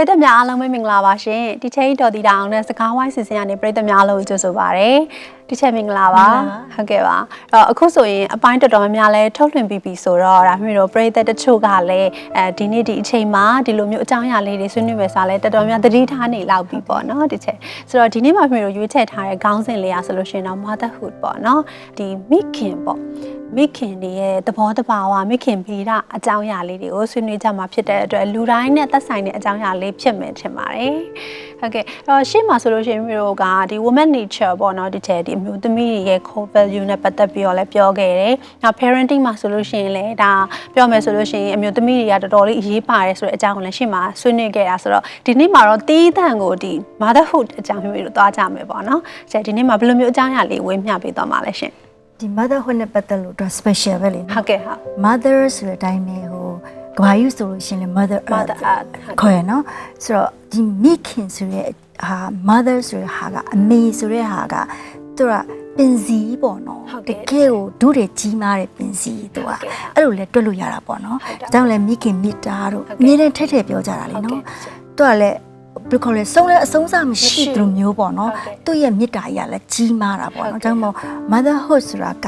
ပရိသတ်များအားလုံးပဲမင်္ဂလာပါရှင်ဒီချိန်တော်တီတာအောင်နဲ့စကားဝိုင်းစီစဉ်ရနေပရိသတ်များအားလုံးကိုကြိုဆိုပါရစေ ဒီချိန်မင်္ဂလာပါဟုတ်ကဲ့ပါအဲ့တော့အခုဆိုရင်အပိုင်းတော်တော်များများလဲထုတ်လွှင့်ပြီးပြီဆိုတော့ဒါမျိုးတော့ပရိသတ်တချို့ကလည်းအဲဒီနေ့ဒီအချိန်မှာဒီလိုမျိုးအကြောင်းအရာလေးတွေဆွေးနွေးမယ်ဆိုတော့လဲတော်တော်များသတိထားနေလောက်ပြီပေါ့နော်ဒီချိန်ဆိုတော့ဒီနေ့မှာမျိုးတို့ရွေးချယ်ထားတဲ့ခေါင်းစဉ်လေးอ่ะဆိုလို့ရှိရင်တော့ motherhood ပေါ့နော်ဒီမိခင်ပေါ့မိခင်တွေရဲ့သဘောတဘာဝမိခင်ဗေဒအကြောင်းအရာလေးတွေကိုဆွေးနွေးကြမှာဖြစ်တဲ့အတွက်လူတိုင်းနဲ့သက်ဆိုင်တဲ့အကြောင်းအရာလေးဖြစ်မယ်ထင်ပါတယ်။ဟုတ်ကဲ့အဲ့တော့ရှေ့မှာဆိုလို့ရှိရင်မျိုးတို့ကဒီ woman nature ပေါ့နော်ဒီချက်ဒီအမျိုးသမီးတွေရဲ့ core value နဲ့ပတ်သက်ပြီးတော့လည်းပြောခဲ့တယ်။နောက် parenting မှာဆိုလို့ရှိရင်လည်းဒါပြောမယ်ဆိုလို့ရှိရင်အမျိုးသမီးတွေကတော်တော်လေးအရေးပါတယ်ဆိုတဲ့အကြောင်းကိုလည်းရှေ့မှာဆွေးနွေးခဲ့တာဆိုတော့ဒီနေ့မှာတော့တီးတန့်ကိုဒီ motherhood အကြောင်းမျိုးတို့သွားကြမယ်ပေါ့နော်။ချက်ဒီနေ့မှာဘယ်လိုမျိုးအကြောင်းအရာလေးဝေမျှပေးသွားမှာလဲရှင်ဒီ motherhood နဲ့ပတ်သက်လို့တော့ special ပဲလေ။နော်ဟုတ်ကဲ့ဟုတ် mother ဆိုတဲ့အတိုင်းပဲဟိုကဘာယူဆိုလို့ရှရင်လေ mother Mother earth Earth ဟုတ်ကဲ့ခေါ်ရနော်ဆိုတော့ဒီမိခင်ဆိုတဲ့ဟာ mother ဆိုတဲ့ဟာကအမေဆိုတဲ့ဟာက သူကပင်စည်းပေါ့နော်ဟုတ်တကဲ့ကယ်ကိုဒုတဲ့ကြီးမားတဲ့ပင်စည်းသူကဟုတ်ကဲ့အဲ့လိုလဲတွက်လို့ရတာပေါ့နော်ဟုတ်ကဲ့ဒါကြောင့်လဲမိခင်မိတာတို့ဟုတ်အကဲ့မြဲတမ်းထက်ထက်ပြောကြတာလေဟုတ်နော်ကဲ့သူကလည်းဘယ်လိုခေါ်လဲဆုံးလဲအဆုံးစားမရှိမရှိသူလိုမျိုးပေါ့နော်ဟုတ်ကဲ့သူ့ရဲ့မေတ္တာကြီးကလည်းကြီးမားတာပေါ့ဟုတ်နော်ကဲ့ဒါကြောင့်မို့ motherhood ဆိုတာက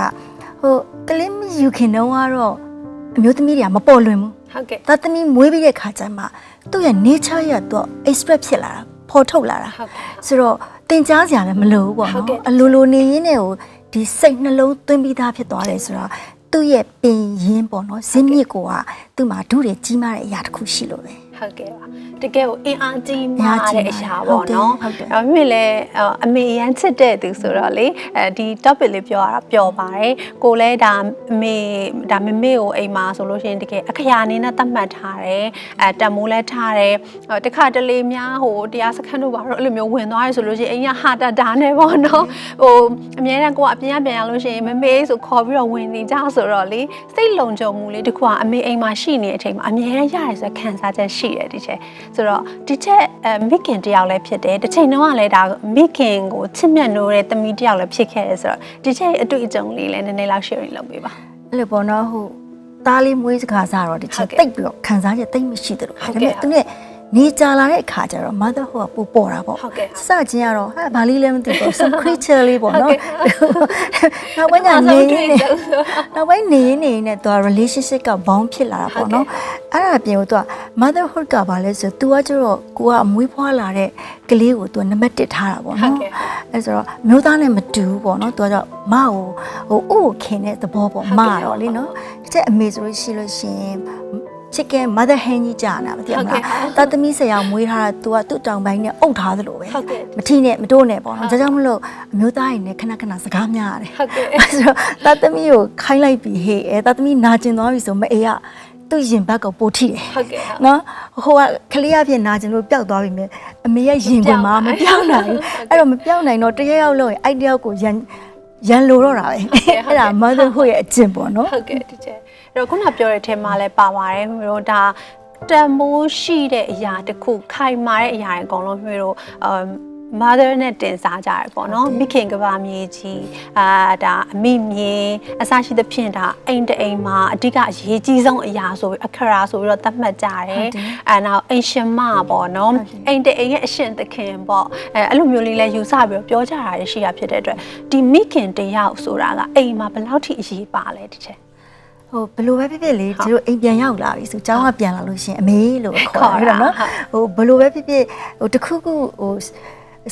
ဟိုကလေးမယူခင်တော့ကတော့အမျိုးသမီးတွေကမပေါ်လွင်ဘူးဟုတ်ကဲ့သားသမီးမွေးပြီးတဲ့ခါကျမှသူ့ရဲ့ nature ရတော့ express ဖြစ်လာတာ ပေါ်ထုတ်လာတာဟုတ်ကဲ့ဆိုတော့တင်ကြားစရာလည်းမလိုဘူးပေါ့ဟုတ်နော်ကဲ့အလိုလိုနေရင်းနဲ့ကိုဒီစိတ်နှလုံးသွင်းပြီးသားဖြစ်သွားတယ်ဆိုတော့သူ့ရဲ့ပင်ရင်းပေါ့နော်ဇင်းမြစ်ကိုကသူ့မှာဒုတွေကြီးမားတဲ့အရာတစ်ခုရှိလို့ပဲ ဟုတ်ကဲ့ပါတကယ်ကိုအင်အားကြီးမားတဲ့အရာဟုပေါ့တ်တယ်နော်ဟုတ်တယ်အဲ့မိလည်းအမေရန်ချစ်တဲ့သူဆိုတော့လေအဲဒီ topic လေးပြောရတာပျော်ပါတယ်ကိုလည်းဒါအမေဒါမမေကိုအိမ်မှာဆိုလို့ရှိရင်တကယ်အခရာအနေနဲ့သတ်မှတ်ထားတယ်အဲတန်မိုးလဲထားတယ်ဟိုတခါတလေများဟိုတရားစခန်းတို့ဘာလို့အဲ့လိုမျိုးဝင်သွားရဆိုလို့ရှိရင်အိမ်ကဟာတာတာနဲ့ပေါ့နော်ဟိုအများတန်းကိုကအပြင်ကပြန်ရလို့ရှိရင်မမေဆိုခေါ်ပြီးတော့ဝင်နေကြဆိုတော့လေစိတ်လုံခြုံမှုလေးတခုကအမေအိမ်မှာရှိနေတဲ့အချိန်မှာအများရရတယ်ဆိုခံစားချက်ရှိတယ်ဒီချက်ဆိုတော့ဒီချက်အဲမိခင်တယောက်လည်းဖြစ်တယ်တစ်ချိန်တုန်းကလည်းဒါမိခင်ကိုချစ်မြတ်နိုးတဲ့တမီးတယောက်လည်းဖြစ်ခဲ့တယ်ဆိုတော့ဒီချက်အတွေ့အကြုံလေးလည်းနည်းနည်းလောက် sharing လုပ်ပေးပါအဲ့လိုပေါ့နော်ဟိုသားလေးမွေးစကားစားတော့ဒီချဟုက်တ်ကဲ့တိတ်ပြီးတော့ခံစားချက်တိတ်မရှိတယ်လို့ဟုတ်ဒါကဲ့ပေမဲ့သူနဲ့ နေကြလာတဲ့အခါကျတော့ mother ဟိုကပို့ပေါ်တာပေါ့ဟုတ်ကဲ့စချင်းကတော့ဟာဘာလေးလဲမသိဘူး some creature လေးပေါ့ဟုတ်နော်ကဲ့နောက်ပိုင်းကျနေနောက်ဆုံးနေတွေ့နေကြဆိုတော့နောက်ပိုင်းနေနေနေနဲ့သူက relationship က bound ဖြစ်လာတာပေါ့နော်အဲ့ဒါအပြင်ကိုသူက motherhood ကဘာလဲဆိုသူကကျတော့ကိုကအမွေးဖွားလာတဲ့ကလေးကိုသူကနံပါတ်1ထားတာပေါ့ဟုတ်နော်ကဲ့အဲ့ဆိုတော့မျိုးသားနဲ့မတူဘူးပေါ့နော်သူကတော့မကိုဟိုဥကိုခင်တဲ့သဘောပေါ့ဟုတ်မကဲ့တော့လေနော်တစ်ချက်အမေဆိုလို့ရှိလို့ရှိရင် chicken mother hen ကြီးကြာနာမသိဘူးမဟုတ်လားကဲ့တာသမီးဆရာမွေးထားတာ तू ကသူ့တောင်ပိုင်းနဲ့အုပ်ထားသလိုပဲဟုတ်ကဲ့မထီနဲ့မတိုးနဲ့ပေါ့ဟုတ်နော်ဒါကြောင့်မလို့အမျိုးသားရင်နဲ့ခဏခဏစကားများရတယ်ဟုတ်ကဲ့အဲ့ဆိုတော့တာသမီးကိုခိုင်းလိုက်ပြီးဟေးအဲတာသမီးနာကျင်သွားပြီဆိုမအေးကသူ့ရင်ဘတ်ကိုပို့ထိတယ်ဟုတ်ကဲ့ဟုတ်နော်ဟိုကကလေးအဖြစ်နာကျင်လို့ပျောက်သွားပြီမြဲအမေရဲ့ရင်ခွင်မှာမပြောင်းနိုင်ဘူးအဲ့တော့မပြောင်းနိုင်တော့တရက်ရောက်လို့ရင်အဲ့တယောက်ကိုရန်ရန်လိုတော့တာပဲအဲ့ဒါ motherhood ရဲ့အကျင့်ပေါ့နော်ဟုတ်ကဲ့ဒီချက် အဲ့တော့ခုနပြောတဲ့အထက်မှာလည်းပါပါတယ်မျိုးတို့ဒါတန်မိုးရှိတဲ့အရာတစ်ခုခိုင်မာတဲ့အရာတွေအကုန်လုံးမျိုးတို့အမ် mother နဲ့တင်စားကြရပေါ့နော်မိခင်ကဘာမြေကြီးအာဒါအမိမြေအစရှိသဖြင့်ဒါအိမ်တအိမ်မှာအဓိကအရေးကြီးဆုံးအရာဆိုပြီးအခရာဆိုပြီးတော့သတ်မှတ်ကြတယ်အဲနောက်အိမ်ရှင်မပေါ့နော်အိမ်တအိမ်ရဲ့အရှင်သခင်ပေါ့အဲအဲ့လိုမျိုးလေးလဲယူဆပြီးတော့ပြောကြတာရှိရဖြစ်တဲ့အတွက်ဒီမိခင်တယောက်ဆိုတာကအိမ်မှာဘယ်လောက်ထိအရေးပါလဲဒီချက် ဟိုဘယ်လိုပဲဖြစ်ဖြစ်လေဒီလိုအိမ်ပြန်ရောက်လာပြီဆိုကျောင်းကပြန်လာလို့ရှရင်အမေလို့ခေါ်ခေါ်ရတာတာနော်ဟိုဘယ်လိုပဲဖြစ်ဖြစ်ဟိုတစ်ခုခုဟို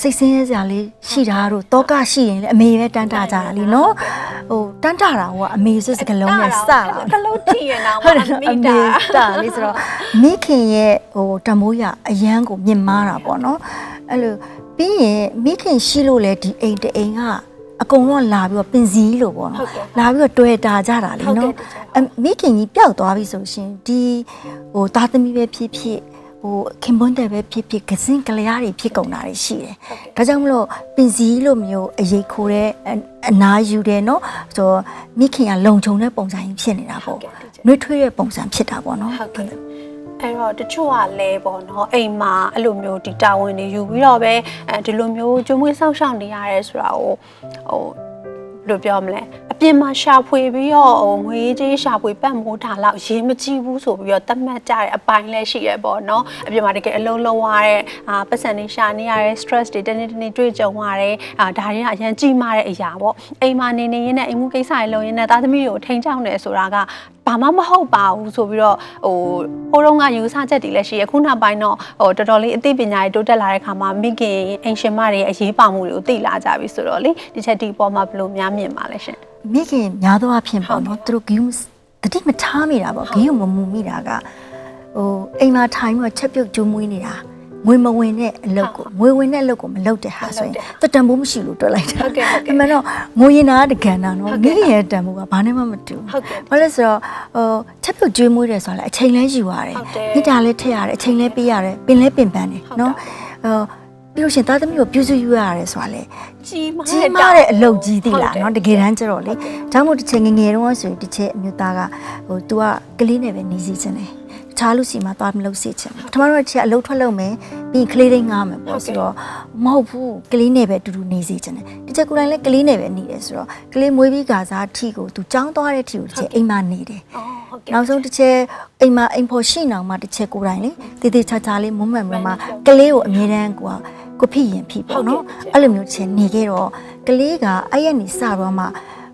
စိတ်ဆင်းရဲစရာလေးရှိတာတို့တောကရှိရင်လေအမေပဲတန်းတာကြတာလीနော်ဟိုတန်းတာတာဟိုကအမေဆိုစကလုံးနဲ့စတာကလုံးထီရအောင်ဟုတ်တယ်မိအမေတာတာလေးဆိုတော့မိခင်ရဲ့ဟိုတမိုးရအရန်ကိုမြင်မာတာပေါ့နော်အဲ့လိုပြီးရင်မိခင်ရှိလို့လေဒီအိမ်တအိမ်ကအ ကုန်လုံးလာပြီးတော့ပင်စည်းလို့ပေါ့နော်လာပြီးတော့တွေ့တာကြတာလေနော်အမိခင်ကြီးပျောက်သွားပြီဆိုရှင်ဒီဟိုသားသမီးပဲဖြစ်ဖြစ်ဟိုခင်ပွန်းတဲ့ပဲဖြစ်ဖြစ်ကစင်ကလျားတွေဖြစ်ကုန်တာတွေရှိတယ်။ဒါကြောင့်မလို့ပင်စည်းလို့မျိုးအရေးခိုးတဲ့အနာယူတယ်နော်ဆိုတော့မိခင်ကလုံခြုံတဲ့ပုံစံကြီးဖြစ်နေတာပေါ့။နှွေးထွေးတဲ့ပုံစံဖြစ်တာပေါ့နော်ဟုတ်ကဲ့ အဲ့တော့တချို့ကလည်းပေါ့နော်အိမ်မှာအဲ့လိုမျိုးဒီတာဝန်တွေယူပြီးတော့ပဲအဲဒီလိုမျိုးကျွေးမွေးဆောက်ရှောက်နေရတယ်ဆိုတာကိုဟိုဘယ်လိုပြောမလဲအပြင်မှာရှာဖွေပြီးတော့ဟိုငွေကြေးရှာဖွေပတ်မိုးတာလောက်ရေးမကြည့်ဘူးဆိုပြီးတော့တတ်မှတ်ကြတဲ့အပိုင်းလည်းရှိရပေါ့နော်အပြင်မှာတကယ်အလုံးလုံးရတဲ့အာပတ်စံနေရှာနေရတဲ့ stress တွေတနေ့တနေ့တွေ့ကြုံရတဲ့အာဒါတွေကအရင်ကြီးမားတဲ့အရာပေါ့အိမ်မှာနေနေရင်းနဲ့အိမ်မှုကိစ္စတွေလုပ်ရင်းနဲ့သားသမီးတွေကိုထိန်းချောင်းနေဆိုတာကဘာမှမဟုတ်ပါဘူးဆိုပြီးတော့ဟိုဟိုတုန်းကယူဆချက်တွေလည်းရှိရခုနောက်ပိုင်းတော့ဟိုတော်တော်လေးအသိပညာတွေတိုးတက်လာတဲ့ခါမှာမိခင်အိမ်ရှင်မတွေရဲ့အရေးပါမှုတွေကိုသိလာကြပြီဆိုတော့လေဒီချက်ဒီပေါ်မှာဘယ်လိုများမြင်ပါလဲရှင်မိခင်များသောအားဖြင့်ပေါ့နော်သူတို့ဂိမ်းတတိမထားမိတာပေါ့ဂိမ်းကိုမမူမိတာကဟိုအိမ်မှာထိုင်ပြီးတော့ချက်ပြုတ်ကျိုးမွေးနေတာ ငွေမဝင်တဲ့အလုပ်ကိုငွေဝင်တဲ့အလုပ်ကိုမလုပ်တဲ့ဟာဆိုရင်တတန်ဖိုးမရှိလို့တွက်လိုက်တာဟုတ်ကဲ့ဟုတ်ကဲ့အမှန်တော့ငွေရင်တာကတကဏ္ဍနော်ဟုတ်ကဲ့မိခင်ရဲ့တန်ဖိုးကဘာနဲ့မှမတူဟုတ်ကဲ့ဘာလို့လဲဆိုတော့ဟိုချက်ပြုတ်ကျွေးမွေးတယ်ဆိုတာလေအချိန်လဲယူရတယ်ဟုတ်တယ်မိတာလဲထည့်ရတယ်အချိန်လဲပေးရတယ်ပင်လဲပင်ပန်းတယ်ဟုတ်နော်ဟိုပြီးလို့ရှရင်သားသမီးကိုပြုစုယူရတယ်ဆိုတာလေကြီးမားကြီးမားတဲ့အလုပ်ကြီးသိလားဟုတ်တယ်နော်တကယ်တမ်းကျတော့လေဒါမှမဟုတ်တစ်ချိန်ငယ်ငယ်တုန်းကဆိုရင်တစ်ချက်အမျိုးသားကဟို तू ကကလေးနဲ့ပဲနေစီချင်တယ်တ ခြားလူစီမှာသွားမလုပ်စီချင်ဘူးပထမတော့တစ်ချက်အလုပ်ထွက်လုပ်မယ်ပြီးရင်ကလေးတွေငားမယ်ပေါ့ဆိုတော့မဟုတ်ဘူးကလေးနဲ့ပဲအတူတူနေစီချင်တယ်တစ်ချက်ကိုယ်တိုင်လည်းကလေးနဲ့ပဲနေတယ်ဆိုတော့ကလေးမွေးပြီးကစားအထီကို तू ចောင်းသွားတဲ့အထီကိုတစ်ချက်အိမ်မှာနေတယ်အော်ဟုတ်ကဲ့နောက်ဆုံးတစ်ချက်အိမ်မှာအိမ်ဖို့ရှိနေအောင်မှတစ်ချက်ကိုယ်တိုင်လေတည်တည်ချာချာလေးမွမ်းမံမွမ်းမကလေးကိုအမြဲတမ်းကိုကကိုဖြစ်ရင်ဖြစ်ပေါ့နော်အဲ့လိုမျိုးတစ်ချက်နေခဲ့တော့ကလေးကအဲ့ရနေစတော့မှ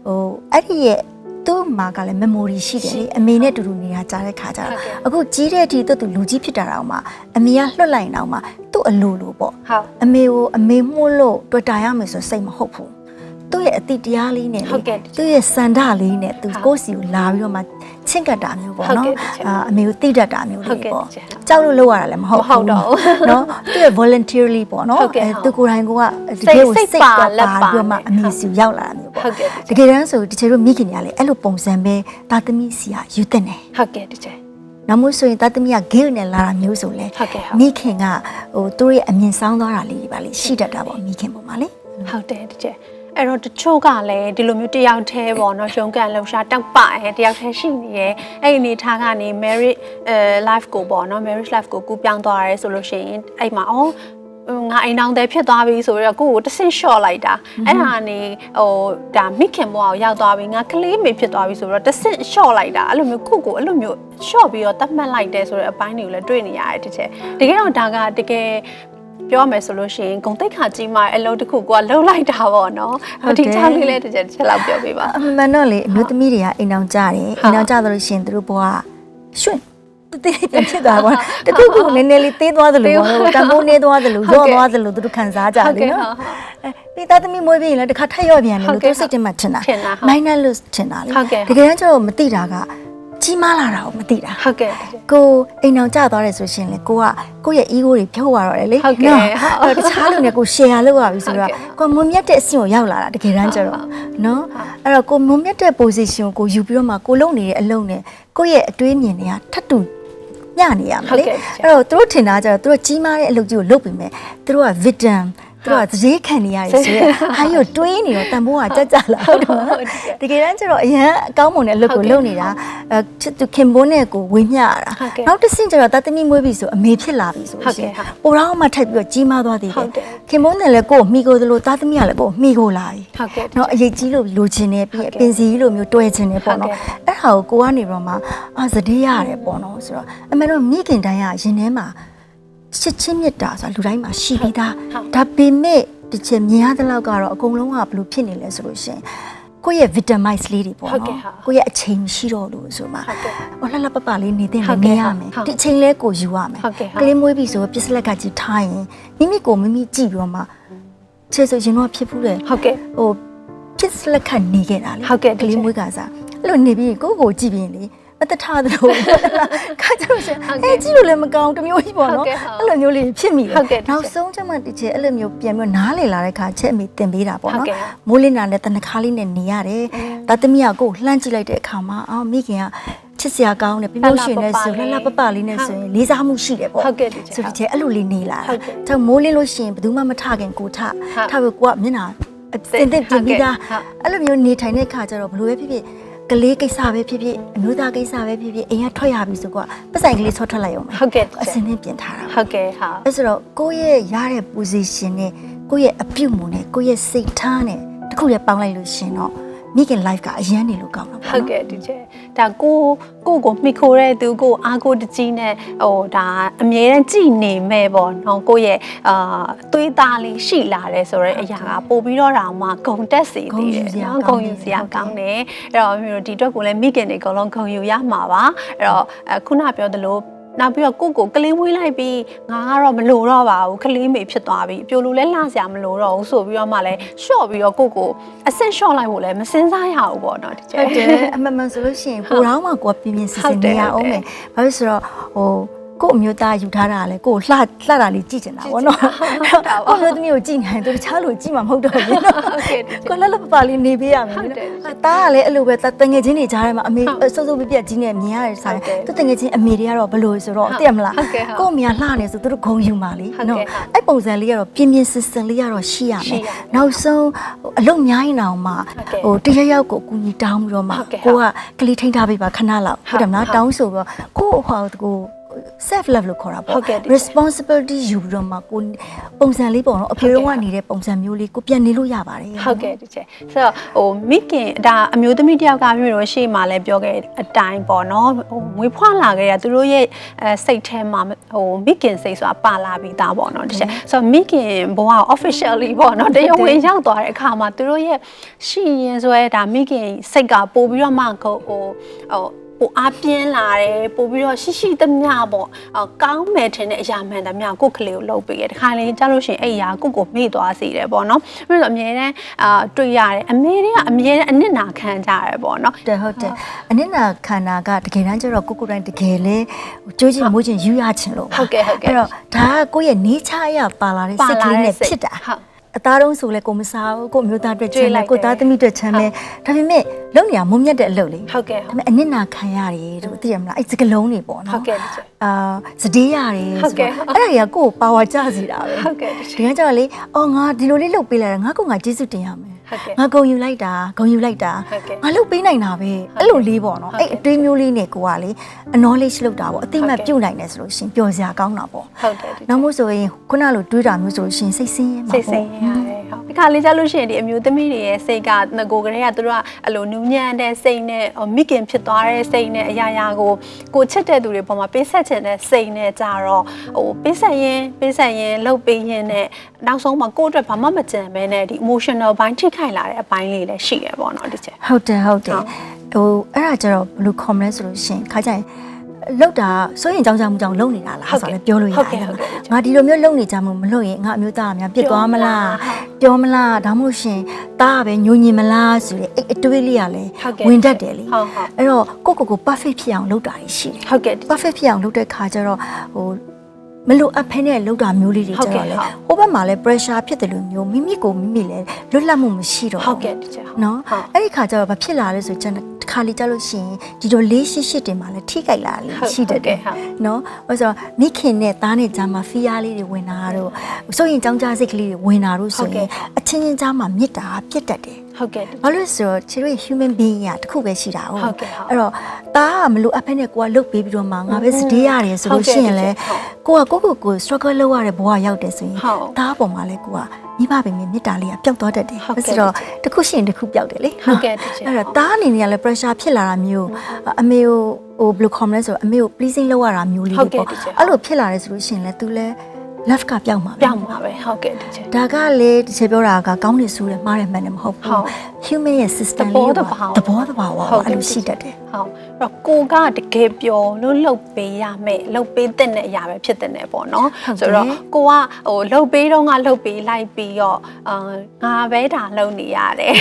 ဟိုအဲ့ဒီရဲ့ သူ့မှာကလည်း memory ရှိတယ်လေအမေနဲ့တူတူနေတာကြားတဲ့ခါကျတော့အခုကြီးတဲ့အထိသူ့သူလူကြီးဖြစ်တာတော့မှအမေကလွတ်လိုက်တော့မှသူ့အလိုလိုပေါ့ဟုတ်အမေကိုအမေမှုလို့တွေ့တာရမယ်ဆိုစိတ်မဟုတ်ဘူးသူ့ရဲ့အတိတရားလေးနဲ့ဟုတ်ကဲ့သူ့ရဲ့စန္ဒလေးနဲ့သူဟုတ်ကိုယ့်စီကိုလာပြီးတော့မှ ချင့်ကပ်တာမျိုးပေါ့ဟုတ်နော်ကဲ့တကယ်အာအမေကိုတိတတ်တာမျိုးဟုတ်လေးကဲ့ပေါ့တကယ်ကြောက်လို့လောက်ရတာလည်းမဟုတ်မဟုတ်တော့ဘူးနော်သူ့ရဲ့ voluntarily ပေါ့နော်ဟုတ်ကဲ့အဲဟုတ်သူကိုယ်တိုင်ကတကယ်ကိုစိစိတ်တ်ပါပါလက်လက်ပါပါပြီးတော့မှနဲ့အမေစီကိုရောက်လာတာမျိုးပေါ့ဟုတ်ကဲ့တကယ်တမ်းဆိုတချေတို့မိခင်ညာလေအဲ့လိုပုံစံပဲတာသမီစီကယူတဲ့နေဟုတ်ကဲ့တကယ်နောက်မို့ဆိုရင်တာသမီက guilt နဲ့လာတာမျိုးဆိုလဲဟုတ်ကဲ့ဟုတ်မိခင်ကဟိုသူတို့ရဲ့အမြင်ဆောင်သွားတာလေးတွေပါလေရှိတတ်တာပေါ့မိခင်ပေါ်မှာလေဟုတ်တယ်တကယ် အဲ့တော့တချို့ကလည်းဒီလိုမျိုးတယောက်တည်းပေါ့နော်ရုံးကန်လှူရှာတောက်ပအဲတယောက်တည်းရှိနေရဲအဲ့ဒီအနေထားကနေ marriage အဲ life ကိုပေါ့နော် marriage life ကိုကူးပြောင်းသွားရဲဆိုလို့ရှိရင်အဲ့မှာအော်ငါအိမ်တောင်တဲ့ဖြစ်သွားပြီဆိုတော့ကိုယ့်ကိုတစ်ဆင့် short လိုက်တာအဲ့ဒါကနေဟိုဒါမိခင်ဘဝကိုရောက်သွားပြီငါကလေးမေဖြစ်သွားပြီဆိုတော့တစ်ဆင့် short လိုက်တာအဲ့လိုမျိုးကိုယ့်ကိုအဲ့လိုမျိုး short ပြီးတော့တတ်မှတ်လိုက်တယ်ဆိုတဲ့အပိုင်းတွေကိုလည်းတွေ့နေရတယ်တစ်ချက်တကယ်တော့ဒါကတကယ် ပြောရမယ်ဆိုလို့ရှိရင်ဂုံတိတ်ခါကြီးမှအလုပ်တစ်ခုကလှုပ်လိုက်တာပေါ့နော်ဟုတ်တယ်ဒီချောင်းလေးလည်းတစ်ချက်တစ်ချက်လောက်ပြောပြပါအမှန်တော့လေအမျိုးသမီးတွေကအိမ်အောင်ကြတယ်ဟုတ်အိမ်အောင်ကြတော့လို့ရှိရင်သူတို့ဘဝရွှင်တေးပြန်ဖြစ်သွားပါတခုခုနည်းနည်းလေးသေးသွားသလိုပေါ့နော်တန်ဖိုးနေသွားသလိုဟုတ်ရော့ကဲ့သွားသလိုသူတို့ခံစားကြဟုတ်တယ်ကဲ့နော်ဟုတ်ဟုတ်အဲပြီးသားသမီးမွေးပြီးရင်လည်းတစ်ခါထပ်ရော့ပြန်တယ်ဟုတ်လို့ကဲ့သူစိတ်ထဲမှာထင်တာထင်တာဟုတ်မိုင်းနယ်လို့ထင်တာလေဟုတ်ကဲ့တကယ်တမ်းကျတော့မသိတာက ကြီးမားလာတာကိုမသိတာဟုတ်ကဲ့ကိုအိမ်အောင်ကြသွားတယ်ဆိုရှင်လေကိုကကိုယ့်ရဲ့ ego တွေဖြုတ်သွားတော့တယ်လေဟုတ်ကဲ့နော်ဟုတ်အဲ့တော့တခြားလူနဲ့ကို share လုပ်ရပြီဆိုတော့ဟုတ်ကဲ့ကိုမွန်မြတ်တဲ့အဆင့်ကိုရောက်လာတာတကယ်တမ်းကျတော့နော်အဲ့တော့ကိုမွန်မြတ်တဲ့ position ကိုယူပြီးတော့မှကိုလုံနေတဲ့အလုပ်နဲ့ကိုယ့်ရဲ့အတွေးမြင်တွေကထပ်တူညနေရမှာလေဟုတ်ကဲ့အဲ့တော့သူတို့ထင်တာကျတော့သူတို့ကြီးမားတဲ့အလုပ်ကြီးကိုလုပ်ပြီးမယ်သူတို့က victim သူတို့ကဈေးခံနေရတယ်ဆိုရင်ဟာယိုတွေးနေတော့တန်ဖိုးကကြက်ကြလာဟုတ်တယ်မလားဟုတ်တယ်တကယ်တမ်းကျတော့အရန်အကောင်းမွန်တဲ့အလုပ်ကိုလုပ်နေတာအဲချစ်သူခင်ဘိုးနဲ့ကိုဝေမျှရတာဟုတ်ကဲ့နောက်တစ်ဆင့်ကျတော့တသမီမွေးပြီဆိုအမေဖြစ်လာပြီဆိုဟုတ်ကဲ့ရှင်ဟုတ်ပိုတော့မှထပ်ပြီးတော့ကြီးမားသွားသေးဟုတယ်တ်တယ်ခင်ဘိုးနဲ့လည်းကိုကိုမိကိုသလိုတသမီကလည်းကိုမိကိုလာပြီဟုတ်ကဲ့နော်အရေးကြီးလို့လိုချင်တယ်ပြီးဟုတ်ကဲ့ပင်စီကြီးလိုမျိုးတွဲချင်တယ်ပေါ့နော်ဟုတ်ကဲ့အဲ့ဒါကိုကိုကနေတော့မှအာစတေးရတယ်ပေါ့နော်ဆိုတော့အမှန်တော့မိခင်တိုင်းကရင်ထဲမှာ ချစ်ချင်းမြတ်တာဆိုတာလူတိုင်းမှာရှိပြီးသားဟုတ်ဒါပေမဲ့ဒီချက်မြင်ရတဲ့လောက်ကတော့အကုန်လုံးကဘယ်လိုဖြစ်နေလဲဆိုလို့ရှရင်ကိုယ့်ရဲ့ vitamize လေးတွေပေါ့ဟုတ်ကဲ့နော်ဟုတ်ကိုယ့်ရဲ့အချိန်မရှိတော့လို့ဆိုမှဟုတ်ကဲ့ဟောလှလှပပလေးနေတဲ့ဟုတ်နေကဲ့နေရမယ်ဟုတ်ဒီအချိန်လဲကိုယူရမယ်ဟုတ်ကဲ့ဟုတ်ကလေးမွေးပြီဆိုတော့ပြစ်စလက်ကကြီးထားရင်မိမိကိုမိမိကြည့်ပြီးတော့မှချေဆိုရင်တော့ဖြစ်ဘူးလေဟုတ်ကဲ့ဟိုဖြစ်စလက်ခတ်နေခဲ့တာလေဟုတ်ကဲ့ကလေးမွေးကစားအဲ့လိုနေပြီးကိုယ့်ကိုကြည့်ပြီးရင်လေ မတထားသလိုခါကြလို့ရှင်ဟုတ်ကဲ့အဲကြည့်လို့လည်းမကောင်းတစ်မျိုးကြီးပေါ့ဟုတ်နော်ကဲ့ဟုတ်အဲ့လိုမျိုးလေးဖြစ်မိတယ်ဟုတ်ကဲ့နောက်ဆုံးကျမှတချေအဲ့လိုမျိုးပြန်ပြီးတော့နားလေလာတဲ့ခါချက်အမိတင်ပေးတာပေါ့ဟုတ်နော်ကဲ့မိုးလင်းနာနဲ့တနခါလေးနဲ့နေရတယ်တသမီးကကိုယ်လှမ်းကြည့်လိုက်တဲ့အခါမှာအော်မိခင်ကချစ်စရာကောင်းတယ်ပြလို့ရှိရင်လည်းဆိုလှလှပပလေးနဲ့ဆိုရင်လေးစားမှုရှိတယ်ပေါ့ဟုတ်ကဲ့ဒီချက်ဆိုဒီချေအဲ့လိုလေးနေလာဟုတ်ကဲ့ဒါမိုးလင်းလို့ရှိရင်ဘယ်သူမှမထခင်ကိုထဟုတ်ထပြီးကိုကမျက်နှာအစင်တဲ့ပြင်ပြီးသားဟုတ်အဲ့လိုမျိုးနေထိုင်တဲ့ခါကျတော့ဘယ်လိုပဲဖြစ်ဖြစ် ကလေးကိစ္စပဲဖြစ်ဖြစ်အမျိုးသားကိစ္စပဲဖြစ်ဖြစ်အိမ်ကထွက်ရပြီဆိုတော့ပတ်ဆိုင်ကလေးဆော့ထွက်လိုက်အောင်မယ်ဟုတ်ကဲ့အစင်နဲ့ပြင်ထားတာဟုတ်ကဲ့ဟာအဲ့ဆိုတော့ကိုယ့်ရဲ့ရတဲ့ position နဲ့ကိုယ့်ရဲ့အပြုတ်မှုနဲ့ကိုယ့်ရဲ့စိတ်ထားနဲ့တတစ်ခုတည်းပေါင်းလိုက်လို့ရှင်တော့ မိခင် life ကအရန်နေလို့ကောင်းတာပေါ့ဟုတ်ကဲ့ဒီချက်ဒါကိုကိုကိုမိခိုတဲ့သူကိုအားကိုတကြီးနဲ့ဟိုဒါအမြဲတမ်းကြည်နေမဲ့ပေါ့နော်ကိုရဲ့အာသွေးသားလေးရှိလာတယ်ဆိုတော့အရာကပို့ပြီးတော့တောင်မှဂုံတက်စေသေးတယ်နော်ဂုံယူစရာကောင်းတယ်အဲ့တော့မျိုးဒီအတွက်ကိုလည်းမိခင်တွေအကုန်လုံးဂုံယူရမှာပါအဲ့တော့အခုနပြောသလို နောက်ပြီးတော့ကိုကိုကလေးမွေးလိုက်ပြီးငါကတော့မလိုတော့ပါဘူးကလေးမေဖြစ်သွားပြီအပြိုလိုလဲလှစရာမလိုတော့ဘူးဆိုပြီးတော့မှလဲရှော့ပြီးတော့ကိုကိုအဆင့်ရှော့လိုက်ဖို့လဲမစင်စားရဘူးပေါ့နော်ဒီချက်ဟုတ်တယ်အမှန်မှန်ဆိုလို့ရှိရင်ပူတော့မှကိုယ်ပြင်းပြင်းစစ်စစ်နေရအောင်မယ်ဘာလို့ဆိုတော့ဟို ကို့အမျိုးသားယူထားတာလေကို့လှလှတာလေးကြည့်ချင်တာပေါ့နော်ကို့မျိုးသမီးကိုကြည့်နိုင်သူတခြားလူကြည့်မှာမဟုတ်တော့ဘူးနော်ဟုတ်ကဲ့ဒီချက်ကိုလည်းလည်းပပလေးနေပေးရမယ်ဟုတ်တယ်နော်တားကလည်းအဲ့လိုပဲတငယ်ချင်းတွေကြားထဲမှာအမေစုပ်စုပ်ပြပြကြီးနေမြင်ရတယ်ဆိုင်ဟုတ်တယ်သူတငယ်ချင်းအမေတွေကတော့ဘလို့ဆိုတော့ဟုတ်သိရမလားဟုတ်ကဲ့ဟုတ်ကို့အမေကလှနေဆိုသူတို့ဂုံယူပါလေဟုတ်ကဲ့ဟုတ်အဲ့ပုံစံလေးကတော့ပြင်းပြင်းစစ်စစ်လေးကတော့ရှိရရှိမယ်ရမယ်နောက်ဆုံးဟိုအလုပ်များရင်တောင်မှဟုတ်ကဲ့ဟိုတရရောက်ကိုအကူကြီးတောင်းပြီးတော့မှဟုတ်ကဲ့ကိုကကလေးထိန်းထားပေးပါခဏလောက်ဟုတ်ဟုတ်တယ်မလားဟုတ်တောင်းဆိုပြီးတော့ကို့ဟောကို self love လို့ခေါ်တာဟုပေါ့တ်ကဲ့ဒီ responsibility ယူပြီးတော့မှကိုပုံစံလေးပေါ့နော်အဖေတို့ကနေတဲ့ပုံစံမျိုးလေးကိုပြန်နေလို့ရပါတယ်ဟုတ်ကဲ့ဒီချက်ဆိုတော့ဟိုမိခင်ဒါအမျိုးသမီးတယောက်ကမျိုးတော့ရှေ့မှာလည်းပြောခဲ့အတိုင်းပေါ့နော်ဟိုမွေးဖွားလာခဲ့တာသူတို့ရဲ့အဲစိတ်ထဲမှာဟိုမိခင်စိတ်ဆိုတာပါလာပြီးသားပေါ့နော်ဒီချက်ဆိုတော့မိခင်ဘဝ officially ပေါ့နော်တရားဝင်ရောက်သွားတဲ့အခါမှာသူတို့ရဲ့ရှိရင်ဆိုရဲဒါမိခင်စိတ်ကပို့ပြီးတော့မှကိုဟိုဟို ပိုအားပြင်းလာတယ်ပို့ပြီးတော့ရှိရှိသမျှပေါ့အော်ကောင်းမယ်ထင်တဲ့အရာမှန်သမျှကိုယ့်ကလေးကိုလှုပ်ပေးရတယ်ဒီခါလေးကြားလို့ရှိရင်အဲ့အရာကိုယ့်ကိုမေ့သွားစေတယ်ပေါ့နော်ပြီးတော့အမြဲတမ်းအာတွေ့ရတယ်အမေတွေကအမြဲတမ်းအနစ်နာခံကြရတယ်ပေါ့နော်တယ်ဟုတ်တယ်အနစ်နာခန္ဓာကတကယ်တမ်းကျတော့ကိုကိုယ်တိုင်းတကယ်လဲကြိုးချင်မိုးချင်ယူရချင်လို့ပါဟုတ်ကဲ့ဟုတ်ကဲ့အဲ့တော့ဒါကကိုယ့်ရဲ့နေချအရပါလာတဲ့စိတ်ကလေးနဲ့ဖြစ်တာဟုတ် အသားတုံးဆိုလဲကိုမစားဘူးကိုမျိုးသားအတွက်ချမ်းကြွေးလိုတယ်က်ကိုသားသမီးအတွက်ချမ်းတယ်ဒါပေမဲ့လုံနေရမုံမြတ်တဲ့အလုပ်လေဟုတ်ကဲ့ဒါပေမဲ့အနစ်နာခံရတယ်တို့သိရမလားအဲ့စကလုံးတွေပေါ့နော်ဟုတ်ကဲ့ဒီချက်အာစတေးရတယ်ဟုတ်ကဲ့ဆိုတော့အဲ့ဒါကြီးကကိုယ့်ကိုပါဝါကျစီတာပဲဟုတ်ကဲ့ဒီချက်ဒီကကြတော့လေအော်ငါဒီလိုလေးလုပ်ပေးလိုက်တာငါကငါကျေးဇူးတင်ရမယ် ဟုတ်ကဲ့ငါဂုံယူလိုက်တာဂုံယူလိုက်တာဟုတ်ကဲ့ငါလုပ်ပေးနိုင်တာပဲအဲ့လိုလေးပေါ့နော်ဟုတ်ကဲ့အဲ့အတွေးမျိုးလေးနဲ့ကိုကလေ acknowledge လုပ်တာပေါ့အသိမှတ်ဟုတ်ကဲ့ပြုတ်နိုင်တယ်ဆိုလို့ရှရင်ပျော်စရာကောင်းတာပေါ့ဟုတ်တယ်ဒီချက်နောက်မို့ဆိုရင်ခုနလိုတွေးတာမျိုးဆိုလို့ရှရင်စိတ်ဆင်းရဲမှာစိတ်ပေါ့စိတ်ရတယ်ဟုတ်ဒီခါလေးကြလို့ရှိရင်ဒီအမျိုးသမီးတွေရဲ့စိတ်ကငကိုကလေးကသူတို့ကအလိုနူးညံ့တဲ့စိတ်နဲ့ဟိုမိခင်ဖြစ်သွားတဲ့စိတ်နဲ့အရာရာကိုကိုချစ်တဲ့သူတွေပေါ်မှာပေးဆက်ချင်တဲ့စိတ်နဲ့ကြတော့ဟိုပေးဆက်ရင်ပေးဆက်ရင်လှုပ်ပေးရင်နဲ့နောက်ဆုံးမှာကိုယ့်အတွက်ဘာမှမကြံမဲနဲ့ဒီ emotional ဘိုင်းထိခိုက်လာတဲ့အပိုင်းလေးလည်းရှိရပေါ့နော်ဒီချက်ဟုတ်တယ်ဟုတ်တယ်ဟုတ်ဟိုအဲ့ဒါကျတော့ဘယ်လို comment ဆိုလို့ရှရင်ခါကြရင်လောက်တာစိုးရင်ကြောင်းကြောင်းမှုကြောင့်လုံနေတာလားဟုတ်ဆိုကဲ့တော့လည်းပြောလို့ရဟုတ်တကဲ့ယ်ဟုတ်ကဲ့ငါဒီလိုမျိုးလုံနေကြမှုမလို့ရင်ငါအမျိုးသားအများပြစ်သွားမလားပြောမလားဒါမှမဟုတ်ရှင်တားကပဲညိုညင်မလားဆိုတဲ့အဲ့အတွေးလေးကလည်းဟုတ်ကဲ့ဝင်တတ်တယ်လေဟုတ်ဟုတ်အဲ့တော့ကိုယ့်ကိုယ်ကို perfect ဖြစ်အောင်လုပ်တာကြီးရှိတယ်ဟုတ်ကဲ့ဒီ perfect ဖြစ်အောင်လုပ်တဲ့ခါကျတော့ဟို မလို့အပ်ဖဲနဲ့လုပ်တာမျိုးလေးတွေဟုတ်ကျကဲ့တော့လေဟုတ်ဟိုဘက်မှာလည်း pressure ဖြစ်တယ်လို့မျိုးမိမိကိုမိမိလည်းလွတ်လပ်မှုမရှိတော့ဟုတ်ကဲ့ဒီချက်ဟုတ်နော်ဟုတ်အဲ့ဒီခါကျတော့ဘာဖြစ်လာလဲဆိုကျန်တစ်ခါလေးကြာလို့ရှိရင်ဒီလိုလေးရှိရှိတင်မှာလည်းထိကြိုက်လာလေဟုတ်ရှိတတ်တယ်ဟုတ်ကဲ့ဟုတ်နော်ဟိုဆိုတော့မိခင်နဲ့သားနဲ့ကြားမှာဖီးယားလေးတွေဝင်တာတို့စိုးရင်ကြောင်းကြစိတ်ကလေးတွေဝင်တာတို့ဆိုဟုတ်ကဲ့ရင်အချင်းချင်းကြားမှာမြစ်တာပြစ်တတ်တယ် ဟုတ်ကဲ့ဒီဘာလို့လဲဆိုတော့ခြေတို့ရဲ့ human being ကတစ်ခုပဲရှိတာဟုတ်ဟုတ်ကဲ့ဟုတ်အဲ့တော့သားကမလို့အဖက်နဲ့ကိုကလုတ်ပေးပြီးတော့မှငါပဲစတေးရတယ်ဆိုလို့ရှိရင်လေဟုတ်ကဲ့ကိုကကိုကိုကို struggle လုပ်ရတဲ့ဘဝရောက်တယ်ဆိုရင်ဟုတ်သားအပေါ်မှာလဲကိုကမိဘပင်မြစ်တာလေးကပျောက်သွားတတ်တယ်ဟုတ်ကဲ့ဆိုတော့တစ်ခုရှိရင်တစ်ခုပျောက်တယ်လေဟုတ်ကဲ့ဒီချက်အဲ့တော့သားအနေနဲ့ကလည်း pressure ဖြစ်လာတာမျိုးအမေကိုဟိုဘယ်လို comment လဲဆိုတော့အမေကို pleasing လုပ်ရတာမျိုးလေးဟုတ်ကဲ့ပေါ့ဒီချက်အဲ့လိုဖြစ်လာတယ်ဆိုလို့ရှိရင်လဲ तू လဲ love ကပျောက်မှာပဲပြောင်းပါပဲဟုတ်ကဲ့ဒီချက်ဒါကလေဒီချက်ပြောတာကကောင်းနေဆိုးတယ်မှားတယ်မှန်တယ်မဟုတ်ဟုဘူးတ် human ရဲ့ system သဘောလေးသကဘာဝသဘောတဘာဝဟုတ်အဲ့ကဲ့လိုရှိတတ်တယ် ဟုတ်အဲ့တော့ကိုကတကယ်ပြောလို့လှုပ်ပေးရမယ်လှုပ်ပေးတဲ့အရာပဲဖြစ်တဲ့နယ်ပေါ့နော်ဟုတ်တယ်ဆိုတော့ကိုကဟိုလှုပ်ပေးတော့ကလှုပ်ပေးလိုက်ပြီးတော့အာငါပဲဒါလှုပ်နေရတယ်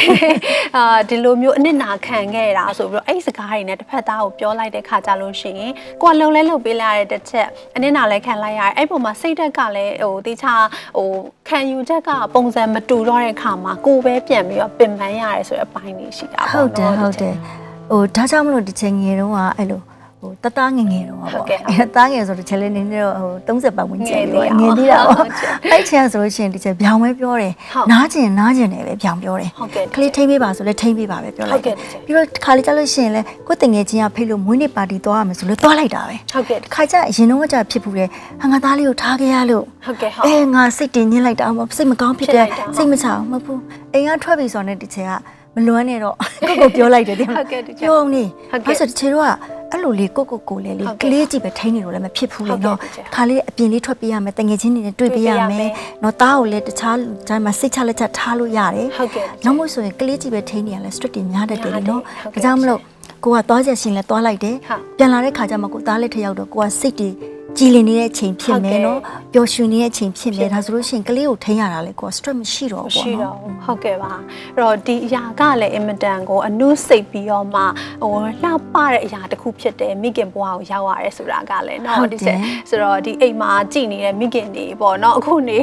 အာဒီလိုမျိုးအနစ်နာခံခဲ့တာဆိုပြီးတော့အဲ့ဒီစကားတွေနဲ့တစ်ဖက်သားကိုပြောလိုက်တဲ့ခါကြလို့ရှိရင်ကိုကလှုပ်လဲလှုပ်ပေးလိုက်ရတဲ့တစ်ချက်အနစ်နာလဲခံလိုက်ရတယ်အဲ့ပုံမှာစိတ်ဓာတ်ကလည်းဟိုတိချာဟိုခံယူချက်ကပုံစံမတူတော့တဲ့ခါမှာကိုပဲပြန်ပြီးတော့ပင်ပန်းရတယ်ဆိုတဲ့အပိုင်းလေးရှိတာပေါ့ဟုတ်တယ်နော်ဟုတ်တယ် ဟိုဒါကြောင့်မလို့ဒီချိန်ငယ်တုန်းကအဲ့လိုဟဟိုတသားငယ်ငယ်တော့ဟုတ်ပေါ့ကဲ့ဟုတ်အဲသားငယ်ဆိုတော့ချက်လေးနေနေတော့ဟို30ပတ်ဝန်းကျင်ငယ်သေးလေးတာငယ်သေးတာဟုပေါ့တ်ကဲ့အဲ့ချင်ဆိုလို့ရှိရင်ဒီချက်ဗျောင်ပဲပြောတယ်ဟုတ်နားကျင်နားကျင်တယ်ပဲဗျောင်ပြောတယ်ဟုတ်ကဲ့ကလေးထိမ့်ပေးပါဆိုလဲထိမ့်ပေးပါပဲပြောလိုက်ဟုတ်ကဲ့ဒီချက်ပြီးတော့ခါလေးကြလို့ရှိရင်လဲကိုယ်တငယ်ချင်းကဖိတ်လို့မွေးနေ့ပါတီသွားရမယ်ဆိုလဲသွားလိုက်တာပဲဟုတ်ကဲ့ခါကျအရင်တော့ကကြာဖြစ်ဘူးလေဟာငါသားလေးကိုထားခဲ့ရလို့ဟုတ်ကဲ့ဟုတ်အဲငါစိတ်တင်ညစ်လိုက်တာမစိတ်မကောင်းဖြစ်တယ်ဖြစ်လိုက်တာစိတ်မချအောင်မဟုတ်ဘူးအိမ်ကထွက်ပြီဆိုတော့ဒီချက်က မလွမ်းနဲ့တော့ကိုကိုပြောလိုက်တယ်တဲ့ဟုတ်ကဲ့ဒီချက်ပြောအောင်နေဟုတ်ကဲ့အဲ့ဆိုဒီချေတော့ကအဲ့လိုလေးကိုကိုကိုလေးလေးဟုတ်ကကဲ့လေးကြည့်ပဲထိန်းနေလို့လည်းမဖြစ်ဘူးလေဟုတ်ကဲ့နော်ဒီချက်ခါလေးအပြင်လေးထွက်ပြေးရမယ်တငယ်ချင်းတွေနဲ့တွေ့ပေးရတွေ့ပေးရမမယ်ယ်နော်သားကိုလည်းတခြားဂျိုင်းမှာစိတ်ချလက်ချထားလို့ရတယ်ဟုတ်ကဲ့နောက်မို့ဆိုရင်ကလေးကြည့်ပဲထိန်းနေရလဲ strict တွေများတတ်တယ်လေနော်ဟုတ်ကဲ့ဒါကြောင့်မလို့ကိုကသွားချက်ရှင်လဲသွားလိုက်တယ်ဟုတ် ပြန်လာတဲ့ခါကျမှကိုသားလေးထရောက်တော့ကိုကစိတ်တွေ ကြည်လင်နေတဲ့အချိန်ဖြစ်မယ်နော်ပျော်ရွှင်နေတဲ့အချိန်ဖြစ်မယ်ဒါဆိုလို့ရှိရင်ကလေးကိုထိန်းရတာလေကော stress မရှိတော့ဘူးပေါ့နော်ရှိတော့ဟုတ်ကဲ့ပါအဲ့တော့ဒီအရာကလည်းအင်မတန်ကိုအနှုစိတ်ပြီးတော့မှဟိုလှပတဲ့အရာတစ်ခုဖြစ်တယ်မိခင်ဘဝကိုရောက်ရတယ်ဆိုတာကလည်းနော်ဒီချက်ဆိုတော့ဒီအိမ်မှာကြည်နေတဲ့မိခင်တွေပေါ့နော်အခုနေ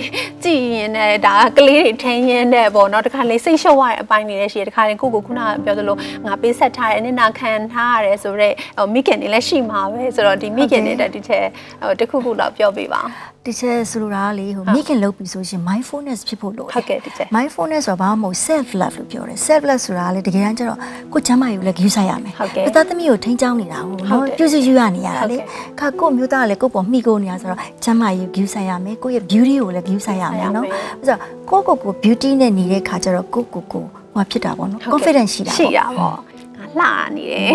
ကြည်ရင်လည်းဒါကလေးတွေထိန်းရင်းနဲ့ပေါ့နော်တခါလေစိတ်ရှော့ရတဲ့အပိုင်းတွေလည်းရှိတယ်တခါလေကိုကိုခုနကပြောသလိုငါပေးဆက်ထားတယ်နင်နာခံထားရတယ်ဆိုတော့မိခင်တွေလည်းရှိမှာပဲဆိုတော့ဒီမိခင်တွေတက်ဒီချက်ဟိုတစ်ခုခုတော့ပြောပြပါဒီချက်ဆိုလိုတာကလေဟိုမိခင်လုပ်ပြီဆိုရှင် mindfulness ဖြစ်ဖို့လိုတယ်ဟုတ်ကဲ့ဒီချက် mindfulness ဆိုတာဘာမှမဟုတ် self love လို့ပြောတယ် self love ဆိုတာကလေတကယ်တမ်းကျတော့ကိုယ်ချမ်းသာရေးကိုလည်းဂရုစိုက်ရမယ်ဟုတ်ကဲ့ပသားသမီးကိုထိန်းချောင်းနေတာဟုတ်ဟုတ်နော်တယ်ပြုစုယူရနေရတာလေဟုတ်ကဲ့ခါကိုယ့်မျိုးသားကလည်းကိုယ့်ပေါ်မှီကိုနေရဆိုတော့ချမ်းသာရေးကိုဂရုစိုက်ရမယ်ကိုယ့်ရဲ့ beauty ကိုလည်းဂရုစိုက်ရမယ်နော်စိုက်ရမယ်အဲ့ဆိုကိုယ့်ကိုယ်ကို beauty နဲ့နေတဲ့ခါကျတော့ကိုယ့်ကိုယ်ကိုဟိုဖြစ်တာပေါ့နော်ဟုတ်ကဲ့ confidence ရှိတာရှိပေါ့တာပေါ့ငါ လှနေတယ်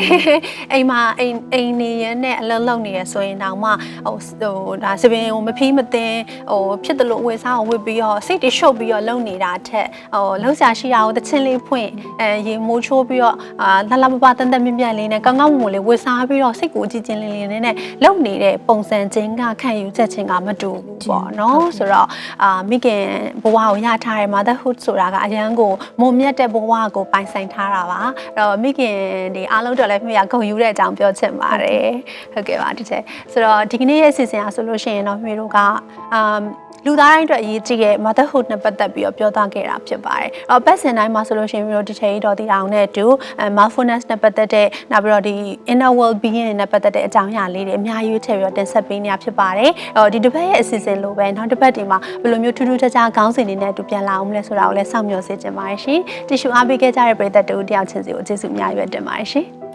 အိမ်မှာအိမ်အိမ်နေရနဲ့အလုံးလုံးနေရဆိုရင်တောင်မှဟိုဟိုဒါစပင်ကိုမဖီးမသိဟိုဖြစ်တယ်လို့ဝေစားအောင်ဝစ်ပြီးတော့စိတ်တွေရှုပ်ပြီးတော့လုံနေတာထက်ဟိုလှုပ်ရှားရှိတာကိုတချင်းလေးဖွင့်အဲရေမိုးချိုးပြီးတော့အာလှလှပပတန်တန်မြင့်မြတ်လေးနဲ့ကောင်းကောင်းမွန်မွန်လေးဝေစားပြီးတော့စိတ်ကိုအကြည်ကျင်လင်းလင်းနဲ့လုံနေတဲ့ပုံစံချင်းကခံယူချက်ချင်းကမတူဘူးပေါ့နော်ဆိုတော့အာမိခင်ဘဝကိုရထားတဲ့ motherhood ဆိုတာကအရန်ကိုမုံမြတ်တဲ့ဘဝကိုပိုင်ဆိုင်ထားတာပါအဲ့တော့မိခင်ဒီအားလုံးတော့လည်းမိရဂုဏ်ယူတဲ့အကြောင်းပြောချင်ပါတယ်ဟုတ်ကဲ့ပါဒီချက်ဆိုတော့ဒီကနေ့ရဲ့အစီအစဉ်အားဆိုလို့ရှိရင်တော့မိတို့ကအမ် လူသားတိုင်းအတွက်အရေးကြီးတဲ့ motherhood နဲ့ပတ်သက်ပြီးတော့ပြောသားခဲ့တာဖြစ်ပါတယ်။အော်ပတ်စင်တိုင်းမှာဆိုလို့ရှိရင်မျိုးဒီချေကြီးတော်တီတောင်နဲ့အတူအဲ mindfulness နဲ့ပတ်သက်တဲ့နောက်ပြီးတော့ဒီ inner well being နဲ့ပတ်သက်တဲ့အကြောင်းအရာလေးတွေအများကြီးထည့်ပြီးတော့တင်ဆက်ပေးနေရဖြစ်ပါတယ်။အော်ဒီတစ်ပတ်ရဲ့အစီအစဉ်လိုပဲနောက်တစ်ပတ်ဒီမှာဘယ်လိုမျိုးထူးထူးခြားခြားခေါင်းစဉ်တွေနဲ့အတူပြန်လာအောင်မလဲဆိုတာကိုလည်းစောင့်မျှော်စေချင်ပါတယ်ရှင်။တ िश ူအားပေးခဲ့ကြတဲ့ပရိသတ်တို့တယောက်ချင်းစီကိုကျေးဇူးအများကြီးပဲတင်ပါတယ်ရှင်။